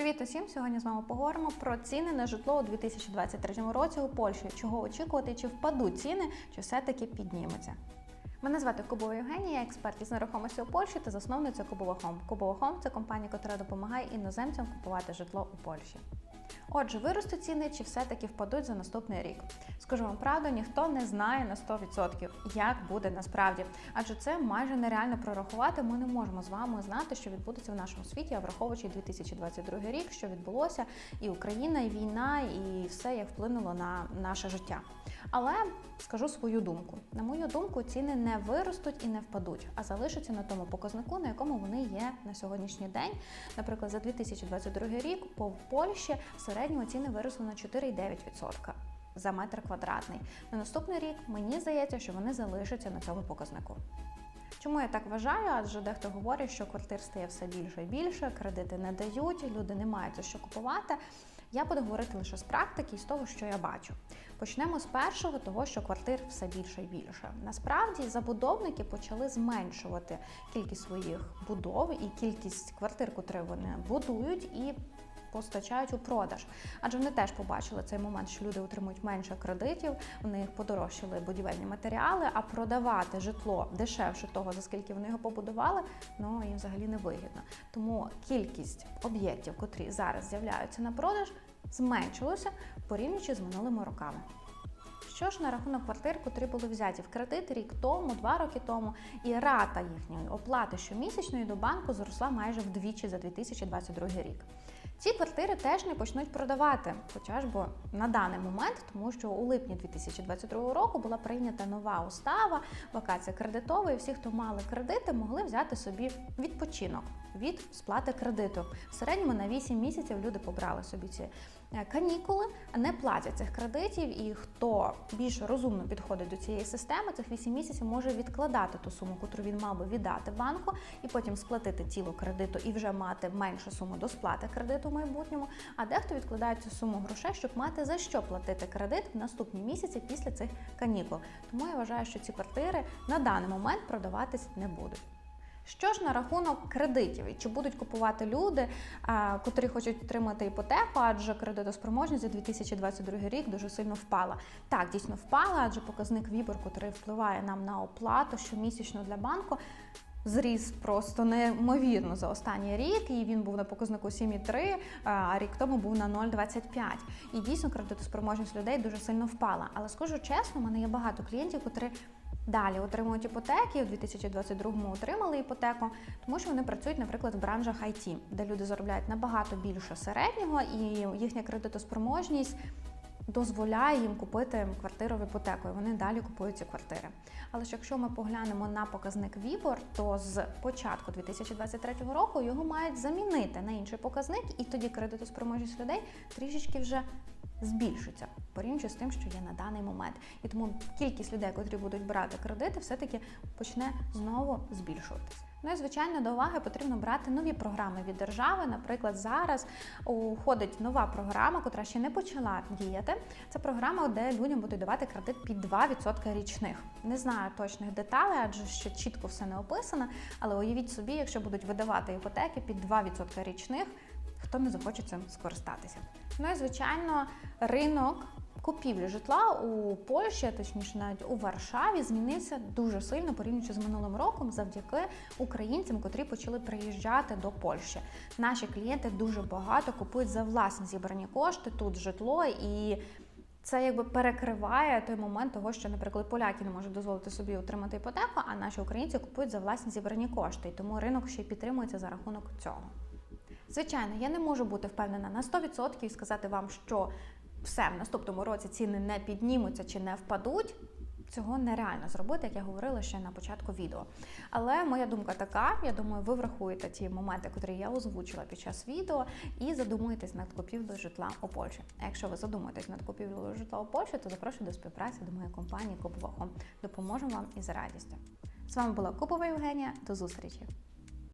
Привіт усім! Сьогодні з вами поговоримо про ціни на житло у 2023 році у Польщі. Чого очікувати, чи впадуть ціни, чи все-таки піднімуться. Мене звати Кубова Євгенія, я експерт із нерухомості у Польщі та засновниця Кубова Хом. Кубова Хом це компанія, яка допомагає іноземцям купувати житло у Польщі. Отже, виростуть ціни чи все-таки впадуть за наступний рік. Скажу вам правду, ніхто не знає на 100%, як буде насправді, адже це майже нереально прорахувати. Ми не можемо з вами знати, що відбудеться в нашому світі, а враховуючи 2022 рік, що відбулося, і Україна, і війна, і все як вплинуло на наше життя. Але скажу свою думку. На мою думку, ціни не виростуть і не впадуть, а залишаться на тому показнику, на якому вони є на сьогоднішній день. Наприклад, за 2022 рік по Польщі в середньому ціни виросли на 4,9% за метр квадратний. На наступний рік мені здається, що вони залишаться на цьому показнику. Чому я так вважаю? Адже дехто говорить, що квартир стає все більше і більше, кредити не дають, люди не мають за що купувати. Я буду говорити лише з практики і з того, що я бачу. Почнемо з першого, того, що квартир все більше і більше. Насправді забудовники почали зменшувати кількість своїх будов і кількість квартир, котрі вони будують, і постачають у продаж. Адже вони теж побачили цей момент, що люди отримують менше кредитів, в них подорожчали будівельні матеріали, а продавати житло дешевше того, за скільки вони його побудували, ну їм взагалі не вигідно. Тому кількість об'єктів, котрі зараз з'являються на продаж, зменшилося порівнюючи з минулими роками. Що ж на рахунок квартир, котрі були взяті в кредит рік тому, два роки тому, і рата їхньої оплати щомісячної до банку зросла майже вдвічі за 2022 рік. Ці квартири теж не почнуть продавати, хоча ж бо на даний момент, тому що у липні 2022 року була прийнята нова устава, вакація кредитова, і всі, хто мали кредити, могли взяти собі відпочинок від сплати кредиту. В середньому на 8 місяців люди побрали собі ці канікули, не платять цих кредитів, і хто більш розумно підходить до цієї системи, цих 8 місяців може відкладати ту суму, яку він мав би віддати банку, і потім сплатити тіло кредиту і вже мати меншу суму до сплати кредиту в майбутньому. А дехто відкладає цю суму грошей, щоб мати за що платити кредит в наступні місяці після цих канікул. Тому я вважаю, що ці квартири на даний момент продаватись не будуть. Що ж на рахунок кредитів і чи будуть купувати люди, котрі хочуть отримати іпотеку, адже кредитоспроможність за 2022 рік дуже сильно впала. Так, дійсно впала, адже показник Вібор, який впливає нам на оплату щомісячно для банку. Зріс просто неймовірно за останній рік, і він був на показнику 7,3, а рік тому був на 0,25. І дійсно кредитоспроможність людей дуже сильно впала. Але скажу чесно, у мене є багато клієнтів, котрі Далі отримують іпотеки, у 2022-му отримали іпотеку, тому що вони працюють, наприклад, в бранжах IT, де люди заробляють набагато більше середнього, і їхня кредитоспроможність дозволяє їм купити квартиру в іпотеку, і вони далі купують ці квартири. Але ж якщо ми поглянемо на показник Вібор, то з початку 2023 року його мають замінити на інший показник, і тоді кредитоспроможність людей трішечки вже збільшиться порівнюючи з тим, що є на даний момент. І тому кількість людей, котрі будуть брати кредити, все-таки почне знову збільшуватися. Ну і звичайно, до уваги потрібно брати нові програми від держави. Наприклад, зараз уходить нова програма, котра ще не почала діяти. Це програма, де людям будуть давати кредит під 2% річних. Не знаю точних деталей, адже ще чітко все не описано. Але уявіть собі, якщо будуть видавати іпотеки під 2% річних, хто не захоче цим скористатися. Ну і звичайно, ринок Купівлі житла у Польщі, точніше навіть у Варшаві, змінився дуже сильно порівнюючи з минулим роком, завдяки українцям, котрі почали приїжджати до Польщі. Наші клієнти дуже багато купують за власні зібрані кошти тут житло і. Це якби перекриває той момент того, що, наприклад, поляки не можуть дозволити собі отримати іпотеку, а наші українці купують за власні зібрані кошти. І тому ринок ще й підтримується за рахунок цього. Звичайно, я не можу бути впевнена на 100% і сказати вам, що все в наступному році ціни не піднімуться чи не впадуть. Цього нереально зробити, як я говорила ще на початку відео. Але моя думка така: я думаю, ви врахуєте ті моменти, які я озвучила під час відео, і задумуєтесь над купівлею житла у Польщі. А якщо ви задумуєтесь над купівлею житла у Польщі, то запрошую до співпраці до моєї компанії Купвахом. Допоможемо вам із радістю. З вами була Купова Євгенія. До зустрічі!